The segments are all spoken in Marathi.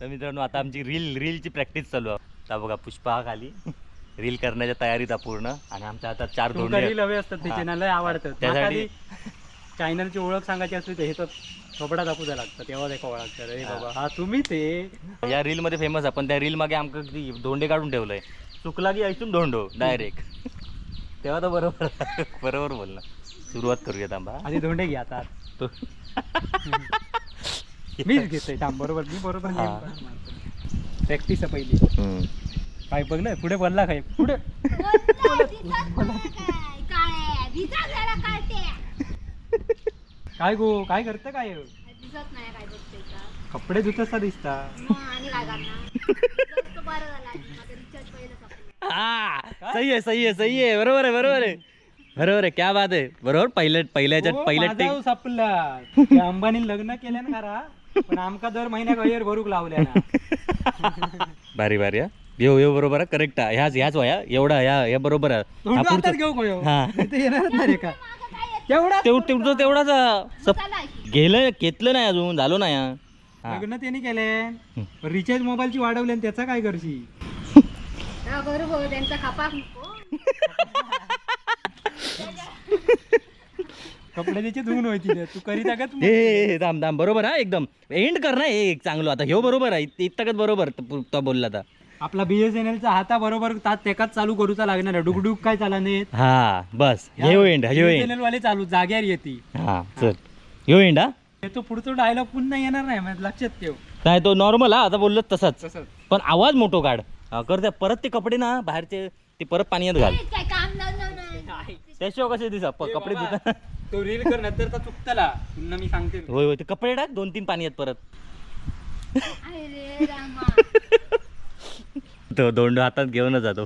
तर मित्रांनो आता आमची रील रीलची प्रॅक्टिस चालू आहे. आता बघा पुष्पा खाली. रील करण्याच्या तयारीत आहे पूर्ण. आणि आमच्या हातात चार धोंडे. रील हवे असतात. त्याचे ना लय आवडतात. त्यासाठी- चॅनलची ओळख सांगायची असली तर हे तर थोपडा दाखवू लागतं तेव्हा देखा ओळखतात. अरे बाबा हा तुम्ही ते. या रील मध्ये फेमस आहे पण त्या रील मागे आमका धोंडे काढून ठेवलंय. चुकला की ऐकून धोंडो डायरेक्ट तेव्हा तर बरोबर बरोबर बोलला. सुरुवात करूया थांबा. आधी धोंडे घ्या आता. तो मीच घेतोय थांब बरोबर मी बरोबर हा. प्रॅक्टिस आहे पहिली. हम्म. काय बघलं पुढे बोलला काय? पुढे. काय गो काय करतं काय? दिसत कपडे धुतसा दिसता. रिचार्ज पहिलं संपलं. हा सही आहे सही आहे सही आहे. बरोबर आहे बरोबर आहे. बरोबर आहे क्या बात आहे. बरोबर पहिल्या पहिल्याच्या ओ, पहिल्या माझा टेक त्या अंबानी लग्न केलं ना खरा पण आमका दर महिन्याक अयर भरूक लावल्या ना. भारी भारी हा. येऊ येऊ बरोबर आहे करेक्ट आहे ह्याच ह्याच वया. एवढा ह्या ह्या बरोबर आहे हा हातात घेऊ कोयो हा. ते येणारच नाही रे का? तेवढा तेवढं तेवढं तेवढाच सप चला की. गेलं घेतलं नाही अजून झालो नाही हा. हा. लग्न त्याने केले. रिचार्ज मोबाईलची वाढवली आणि त्याचा काय करशी हा, बरोबर त्यांचा खापा. नको कपडे त्याचे धुवून होती तू करीत आहे का तू ए, थांब थांब. बरोबर हा एकदम. एंड कर ना हे एक चांगलं आता. ह्यो बरोबर आहे. इतकंच बरोबर तो तो बोलला आता. आपला बीएसएनएल चा हाता बरोबर. तात तेकाच चालू करूचा लागणार आहे. डुकडुक काय चाला नाही हा बस. ह्यो एंड ह्यो एंड BSNL वाले चालू जाग्यावर येते हा चल. ह्यो एंड हा तो पुढचा डायलॉग पुन्हा येणार नाही म्हणजे लक्षात ठेव. नाही तो नॉर्मल हा आता बोललो तसाच. तसंच. पण आवाज मोठो काढ. हा, कर त्या परत ते कपडे ना बाहेरचे ते परत पाण्यात घाल. काय काम त्याशिवाय कसे दिसा प- कपडे धुता तो रील कर नंतर चुकतला. पुन्हा मी सांगते. होय होय ते कपडे टाक दोन तीन पाणी आहेत परत. अरे रामा. तो दोंड हातात घेऊनच जातो.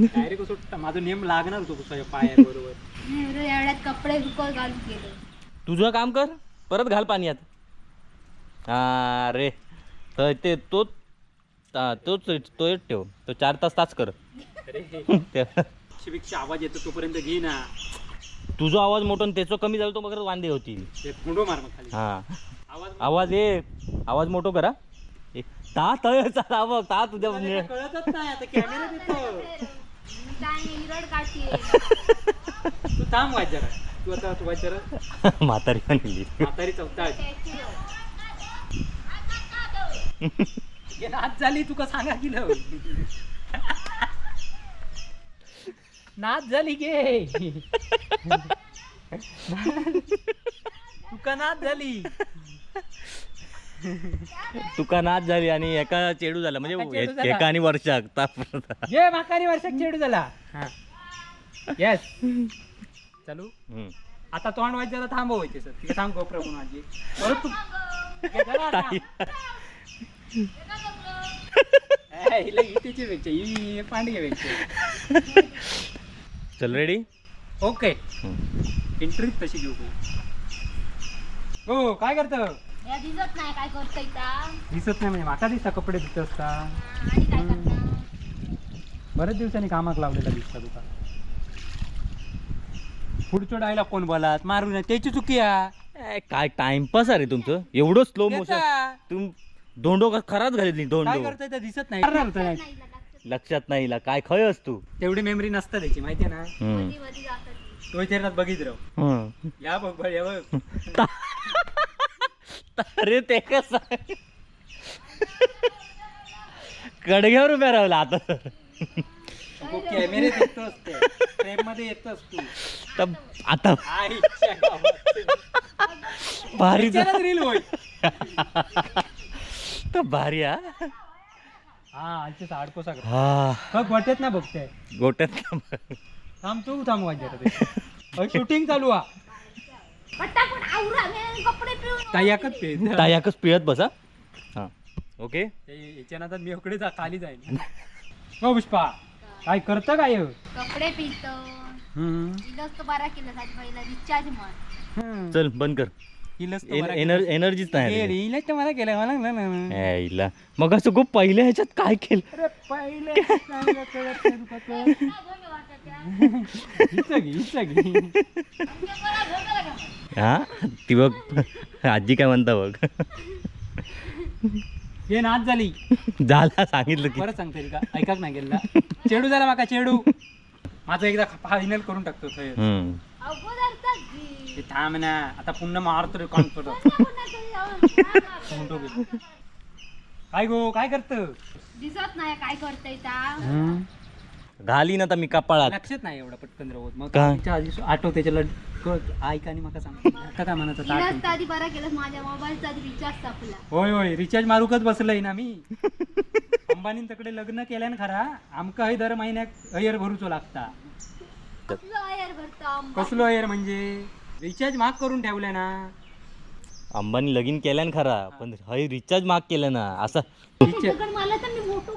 डायरेक्ट सुट्टा माझा नेम लागणार होतो तुझ्या पाया बरोबर एवढं एवढ्यात कपडे बिकॉल घालून गेलो. तुझं काम कर परत घाल पाण्यात हा रे. तर ते तोच हा, तोच तो एक ठेव. तो चार तास तास कर. अरे ते- पेक्षा आवाज येतो तोपर्यंत घे ना. तुझा आवाज मोठा त्याचं कमी झालं तो मग वांदे होती ते फोंडो मार मग खाली. हा. आवाज आवाज ये. आवाज मोठो करा. ए, ता तळ चला बघ ता तुझ्या मला कळतच नाही आता कॅमेरा देतो. मी काय हिरड काढते तू थांब वाच जरा. तू आता तू वाच जरा. म्हातारी पण म्हातारी चौथा नाच झाली तुका सांगा की लव? नाच झाली गे. तुका नाच झाली. तुका नाच झाली आणि एका चेडू झाला. एका चेडू म्हणजे झाला. एका आणि वर्षाक ताप ये माकारी वर्षाक चेडू झाला. येस चालू? हम्म. आता तोंड वाज जरा थांबव होते सर. तिकडे थांब गोप्र म्हणून माझी. परत तू हे जरा थांब. ए, हिला पेक्षा ही पांडगे पेक्षा चल रेडी ओके एंट्री तशी घेऊ. हो काय करत? या दिसत नाही काय दिसत नाही म्हणजे माका दिसता कपडे धुत असता. आणि काय बरेच दिवसांनी कामाक लावलेला दिसता तुका. पुढचं डायला कोण बोलात? मारू नये त्याची चुकी आहे ए, काय टाइमपास आहे रे तुमचं? एवढं स्लो मोशन. तुम धोंडो का खराच घालली काय धोंडो. करताय ते दिसत नाही. करणार होतं नाही. लक्षात नाही ला काय खय असतो तेवढी मेमरी नसतं त्याची माहितीये ना? जातात तो. इथे बघित राव या बघ बघ या बघ. अरे ते कस कडग्यावर उभ्या राहिला आता. तू कॅमेरे फ्रेममध्ये तर आता. भारी रील होय तर भारी हा. हा आजचे साडको सागर हा. बघ वाटत ना बघते? गोट्यात थांब तू थांब वाजत शूटिंग चालू हा. पटापट आवरा मी कपडे पिळून काही एकच पे तायाकच पिळत बसा हा. ओके? याच्यानंतर मी इकडे जा खाली जाईल हो पुष्पा. काय करतं काय हे? कपडे पिळतो. हम्म. इलच तो बरा केला साठी पहिला रिचार्ज म्हण. हम्म. चल बंद कर. हिलच तर एन- मला एनर केलं. एनर्जीच नाही तर मला केलं. मला ना, ना, ना. ए, हिला. मग असं खूप पहिल्या ह्याच्यात काय केलं? अरे पहिले काय कळत नाही तुका तर. हिचं घे, हिचं घे. हा? ती बघ. आजी काय म्हणता बघ. हे नाच झाली. झाला सांगितलं की. परत सांगते का? ऐकाक नाही गेला चेडू झाला माका चेडू. माझं एकदा फायनल करून टाकतो थंय हम्म. अगोदर हे थांब ना. आता पुन्हा मारतो रे कॉन्फिडन्स म्हणतो की. काय गो काय करत? दिसत नाही काय करतय ता घालीन आता मी कपाळात. लक्षात नाही एवढा पटकन राहत मग काय? तिच्या आधी आठव त्याच्याला ऐक आणि मका सांग. आता काय आठव. तर आधी बरा केलं माझ्या मोबाईलचा रिचार्ज संपला. होय होय रिचार्ज मारूकच बसलंय ना मी. अंबानीन तकडे लग्न केल्यान खरा आमका हय दर महिन्याक हयर भरूचो लागता. कसलं आयर भरतं कसलो हयर म्हणजे? रिचार्ज महाग करून ठेवलाय ना. अंबानी लगीन केल्यान खरा पण हय रिचार्ज माग केलं ना असा. रिचार्ज मला तर मी मोठो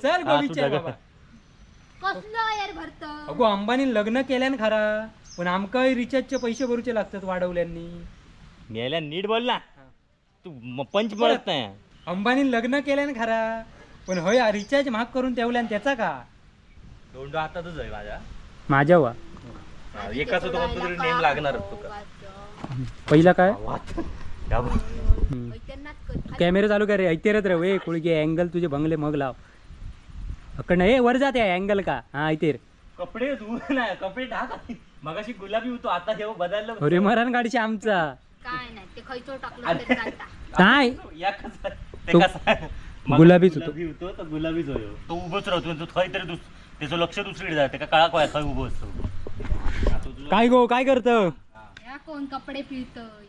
चल गो हा, तू विचार जगा. बाबा. कसलं आयर भरतं? अगो अंबानीन लग्न केल्यान खरा पण आमका रिचार्जचे पैसे भरूचे लागतात वाढवल्यांनी. मेल्या नीट बोल ना. तू म- पंच पडत नाही. अंबानीन लग्न केल्यान खरा पण हय रिचार्ज महाग करून ठेवल्यान त्याचा का? दोंडो हातातच आहे माझ्या. माझ्या वा एकाच होतो कोणतं तरी नेम लागणार तुका पहिला काय? या बघ. कॅमेरा चालू कर रे ऐतेरत रे वे कुळगे अँगल तुझे बंगले मग लाव. अकडनं ए वर जाते अँगल का? हा ऐतेर कपडे धुवून नाही कपडे टाक. मगाशी गुलाबी होतो आता जेव्हा बदललं अरे मरण गाडीची आमचा. काय नाही ते खैचो टाकलं तरी चालता नाही. या कसं ते तो कसं आहे? मगाशी गुलाबीच होतो. गुलाबी होतो तर गुलाबीच होयो तो उभंच राहतो तो थंय तरी दुस त्याचं लक्ष दुसरीकडे जाते का काळा काय थंय उभं असतो. काय गो काय करत? या कोण कपडे पिळतय?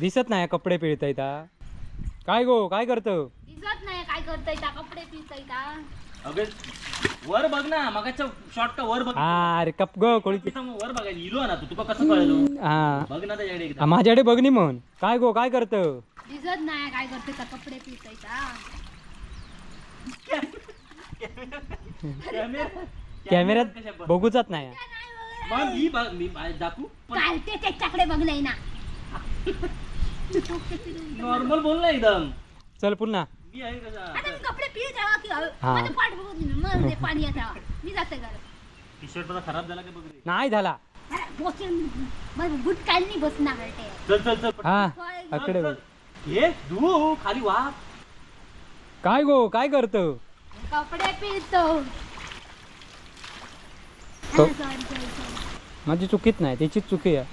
दिसत नाही कपडे पिळताय ता. काय गो काय करत? दिसत नाही काय करतय ता कपडे पिळतय ता. अगं वर बघ ना मगाच्या शॉर्ट का वर बघ. हा अरे कप ग कोळी वर बघायला इलो ना तू तुका कसं कळलं. हा. बघ ना त्याच्याकडे एकदा. माझ्याकडे बघ नी म्हण. काय गो काय करत? दिसत नाही काय करतय ता कपडे पिळतय ता. कॅमेऱ्यात कशा बघ- बघूचाच नाही. मग मी बघ- मी दाखवू काय ते त्याच्याकडे बघलंय ना. नॉर्मल बोल ना एकदम. चल पुन्हा. मी आहे कसा आता मी कपडे पिळत राहा की हा. माझं पाठ बघून मग ते पाणी येत राहा मी जाते घरात. टी शर्ट माझा खराब झाला का बघ रे? नाही झाला. अरे, मग बसणार ते चल चल चल. हा चल, अकडे बघ. हे तू खाली वा काय गो काय करत? कपडे पिळतो. तो- हा, sorry, sorry, sorry. माझी चुकीत नाही त्याचीच चुकी आहे.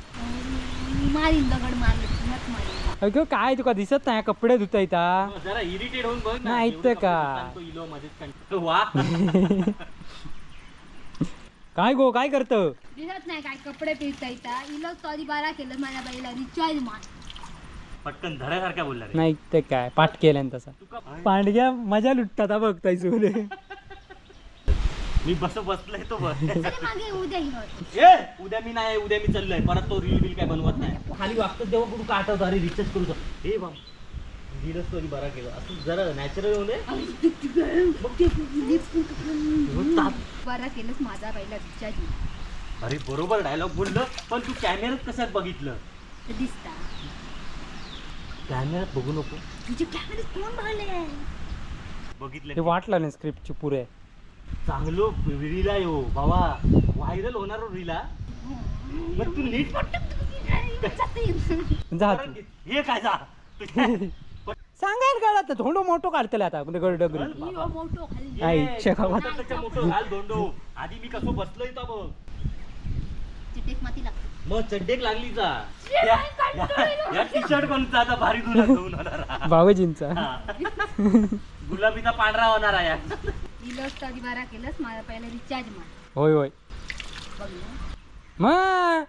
मी मारीन दगड मारले मत मारीन. अगं काय तुका दिसत नाही कपडे धुता ता जरा इरिटेट होऊन बघ ना नाही तर का? इलो मध्येच. वा. काय गो काय करत? दिसत नाही काय कपडे पिळता येतात इलो सॉरी बारा केलं माझ्या बाईला रिचार्ज मार. पटकन धड्यासारख्या बोलला रे. नाही ते काय पाठ केल्यान तसा. पांडग्या मजा लुटतात हा बघताय सोने. मी बस बसलोय तो बस उद्या घेऊन ए उद्या मी नाही उद्या मी चाललोय. परत तो रील बिल काय बनवत नाही. खाली वागतो तेव्हा कुठं का आठवतं अरे रिचार्ज करू शकतो. हे बा रील स्टोरी बरा केलं. असं जरा नॅचरल होऊ बारा केलंच माझा बाईला रिचार्ज अरे बरोबर डायलॉग बोललं पण तू कॅमेऱ्यात कशात बघितलं? दिसता. कॅमेऱ्यात बघू नको. तुझे कॅमेरे कोण बघले बघितलं. ते वाटलं नाही स्क्रिप्टची पुरे. चांगलो रील आहे हो बाबा व्हायरल होणार हो रीला मग तू नीट जा तू. हे काय जा? सांगायला काढ आता थोडं मोठं काढतले आता दगड डगरी. मोठो खाली. आई, शेकावा. मोठं घाल दोंडो आधी मी कसं बसलोय इथं बघ. चिटेक माती लागते. मग चड्डेक लागली जा. या टी शर्ट कोणता आता भारी होणार. हा. गुलाबीचा पांढरा होणार आहे. या. इलो स्टोरी बारा केलंच माझा पहिला रिचार्ज मार. होय होय. मग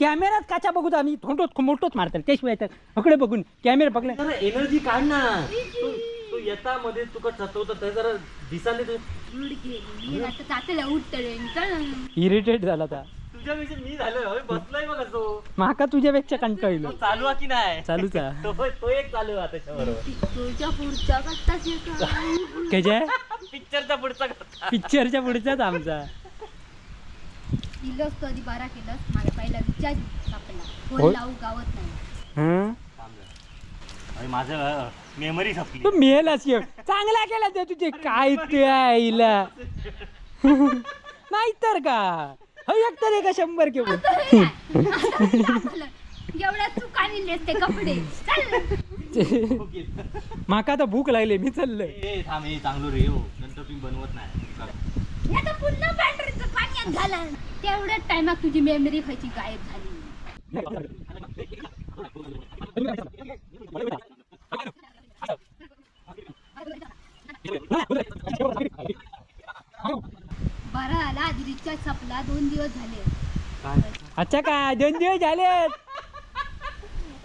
कॅमेऱ्यात काचा बघू आम्ही थोडोच मोठोच मारतात त्याशिवाय तर अकडे बघून कॅमेरा बघले जरा एनर्जी काढ ना. तू तू येता मध्ये तुका चतवतं ते जरा दिसाले तू. गेली आता चल. इरिटेट झाला आता. तुझ्यापेक्षा मी झालोय. होय, बसलोय बघ तो. माका तुझ्यापेक्षा कंटाळलो चालू आहे की नाही? चालूच आहे. तो तो एक चालू आहे त्याच्याबरोबर. त्याच्या पिक्चरचा पुढचा पिक्चरच्या पुढचाच आमचा. बारा केलंच माझा पहिला रिचार्ज सापडला होय. फोन लावू गावत नाही. हं? अरे माझं मेमरी संपली. तू चांगला केला ते तुझे. काय ते आईला? नाही तर का? हो एक शंभर घेऊन एवढ्या नेसते कपडे. चल. माका आता भूक लागली मी चाललंय. ए थांब हे चांगलं रे हो. नंतर तुम्ही बनवत नाही. आता पुन्हा बॅटरीचं पाण्यात घालन तेवढ्याच टायमात तुझी मेमरी व्हायची गायब झाली. संपला दोन दिवस झाले. अच्छा काय दोन दिवस झालेत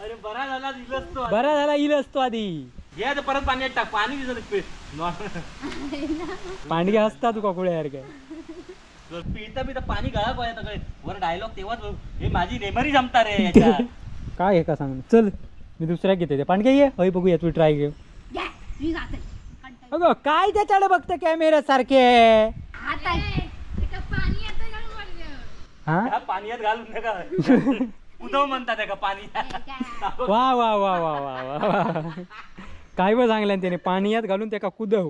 अरे बरा झाला दिलंच तो बरा झाला असतो आधी. घे आता परत पाण्यात टाक. पाणी दिसत पेस्ट पांडगे असता तू कोकुळ्या यार काय पिता पिता पाणी गळा पाहिजे सगळे वर डायलॉग तेव्हाच हो. हे माझी मेमरी जमता रे याच्यात काय आहे का सांग चल मी दुसऱ्या घेते ते पांडगे ये. हय बघूया तू ट्राय घे. घ्या, मी जाते. कंटाळा. अगं काय त्याच्याकडे बघतं कॅमेरा सारखे? आता पाणी हा? पाण्यात घालून नका. उदव म्हणतात का पाणी वा वा वा वा वा वा वा. काय व सांगल्यान त्याने? पाण्यात घालून त्याका कुदव.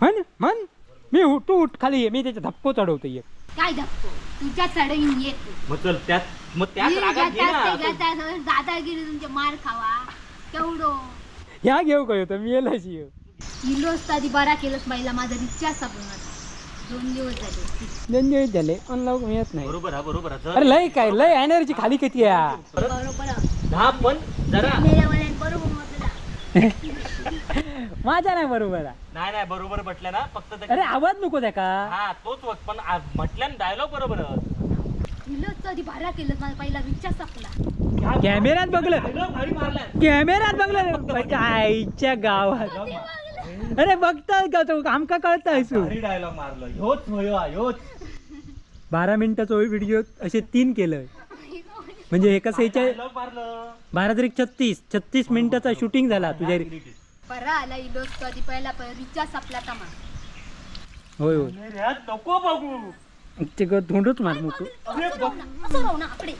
म्हण म्हण. मी उठ तू उठ खाली ये. मी त्याच्या धप्पो चढवतो ये काय धक्को तुझ्या चढईन येत मग चल त्यात मग त्याच रागात घे ना. दादागिरी तुमचे मार खावा. केवढो ह्या घेऊ काय होतं मी येलाच ये. किलो असता आधी बरा केलंच पहिला माझा रिचार्ज आता. दोन दिवस झाले. दोन दिवस झाले. ऑनलाईन मिळत नाही. बरोबर हा बरोबर हा. अरे लय काय लय एनर्जी खाली किती आहे? बरोबर हा पण जरा. मेल्यावाल्यान बरोबर म्हटलं. माझा नाही बरोबर आहे. नाही नाही बरोबर म्हटलं ना फक्त ते- अरे आवाज नको त्या का? हा तोच वक्त पण आ- म्हटलं ना डायलॉग बरोबर बरा केलं माझा पहिला रिचार्ज संपला. कॅमेऱ्यात बघलं. भारी मारलाय. कॅमेऱ्यात बघलं. आईच्या गावात अरे बघतात का तो? आमका कळत भारी डायलॉग मारलं. ह्योच होय हा, ह्योच बारा मिनिटाचा व्हिडिओ असे तीन केलं म्हणजे एका सेच्या डायलॉग मारलं. बारा तरी छत्तीस. छत्तीस मिनिटाचा शूटिंग झाला तुझ्या बरा आला आधी पहिला रिचार्ज तमा. होय होय. अरे नको बघू. ते ग धोंडच मार अरे असं राहू ना आपले.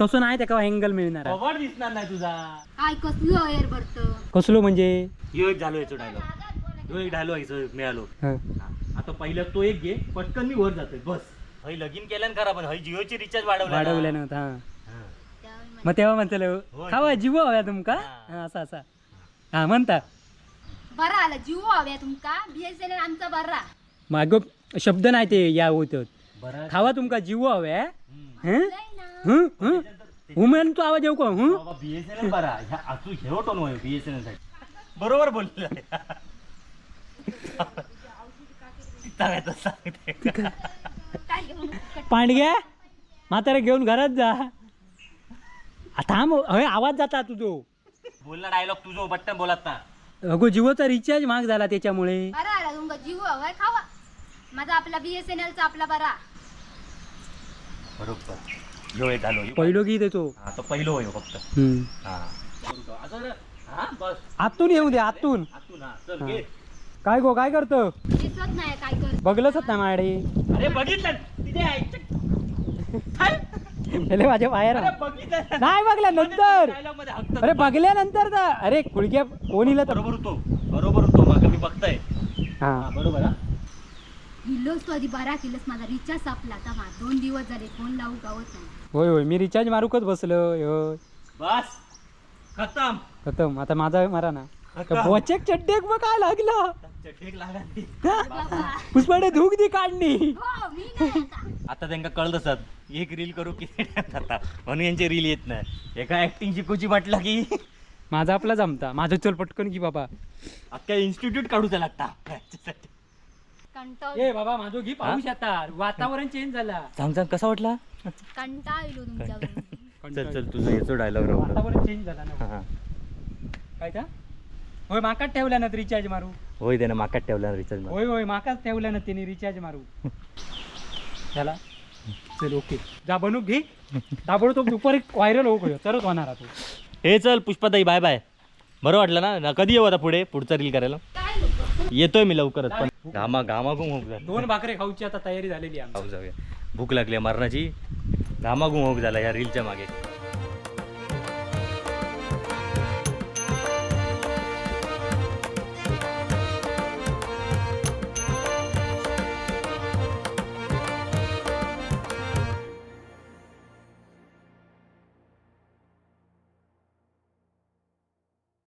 तसं नाही त्या अँगल मिळणार आहे. दिसणार नाही तुझा. काय कसलं एअर भरतं कसलो म्हणजे? ह्यो एक झालो याचा डायलॉग ह्यो एक डायलॉग याचं मिळालो. हं. हा. आता पहिला तो एक घे पटकन मी वर जातोय बस. हय लगीन केल्यान करा पण हय जिओची रिचार्ज वाढवला वाढवल्यानं हा. त्यावेळी मग तेव्हा म्हणतले होय. खावा जीव हव्या तुमका? हा. हा, असा असा. हा म्हणता. बरा आला जीव हव्या तुमका? बीएसएनएल आमचा बरा माग शब्द नाही ते या होत बरं. खावा तुमका जीव हव्या. हं? हं? हं? हुमेन तू आवाज येऊ का? हं? बाबा बीएसएनएल बरा. ह्या आतू हेरो टोन होय बीएसएनएलसाठी. बरोबर घेऊन पांडग्या म्हातारा घेऊन घरात जा. थांब हय आवाज जाता तुझो. बोलला डायलॉग तुझं बट्टन बोलात ना अगो जिओचा रिचार्ज महाग झाला त्याच्यामुळे. बरा आला तुमका जीव हवाय खावा. माझा आपला बीएसएनएलचा आपला बरा. बरोबर. ह्यो एक झालो ह्यो. पहिलो गीत येतो हा तो पहिलो होय फक्त. हा हा. बस आतून येऊ दे आतून. आतून हा चल. घे. काय गो काय करतो? दिसत नाही काय कर बघलंच ना माझ्याकडे अरे बघितलं. तिथे माझ्या बाहेर अरे बघितलं. नाही बघल्या नंतर. अरे बघल्यानंतर तर. अरे खुळक्या कोणीला तर? बरोबर होतो. बरोबर होतो मग मी बघताय. हा. हा बरोबर हा. दिलोस तो आधी बरा केलंस माझा रिचार्ज संपला. आता दोन दिवस झाले फोन लावू गावत नाही. होय होय. मी रिचार्ज मारूकच बसलो होय बस. खतम. खतम. आता माझा मारा ना. खतम. वचक चड्डेक मग काय लागला. ठीक लागला पुष्पाडे धूक दी काढणी हो मी नाही आता. आता त्यांना कळत असत एक रील करू किती time जाता म्हणून यांची रील येत नाही. एका ऍक्टिंग शिकूची म्हटलं की. माझा आपला जमता माझं चल पटकन की बाबा. अख्ख्या इन्स्टिट्यूट काढूचा लागता. कंटाळ ए बाबा माझं घी पाऊस आता वातावरण चेंज झाला. सांग सांग कसा वाटला? कंटाळ येलो तुमच्याकडून चल चल तुझं याचं डायलॉग राहू वातावरण चेंज झाला ना. हा. काय का होय माकाच ठेवल्या ना रिचार्ज मारू. होय त्यानं माकात ठेवला रिचार्ज होय होय माकाच ठेवल्या ना त्याने रिचार्ज मारू. त्याला चल ओके. जा बनू घे. ताबडतोब दुपारी व्हायरल होऊ गयो तरच होणार हा तो हे चल पुष्पाताई बाय बाय बरं वाटलं ना? ना कधी येऊ आता पुढे? पुढचा रील करायला? काय लोक? येतोय मी लवकरच पण घामा घामाघूम होऊ झाला दोन भाकरे खाऊची आता तयारी झालेली आहे. खाऊ जाऊया. भूक लागली आहे मरणाची. घामाघूम होऊ झाला या रीलच्या मागे.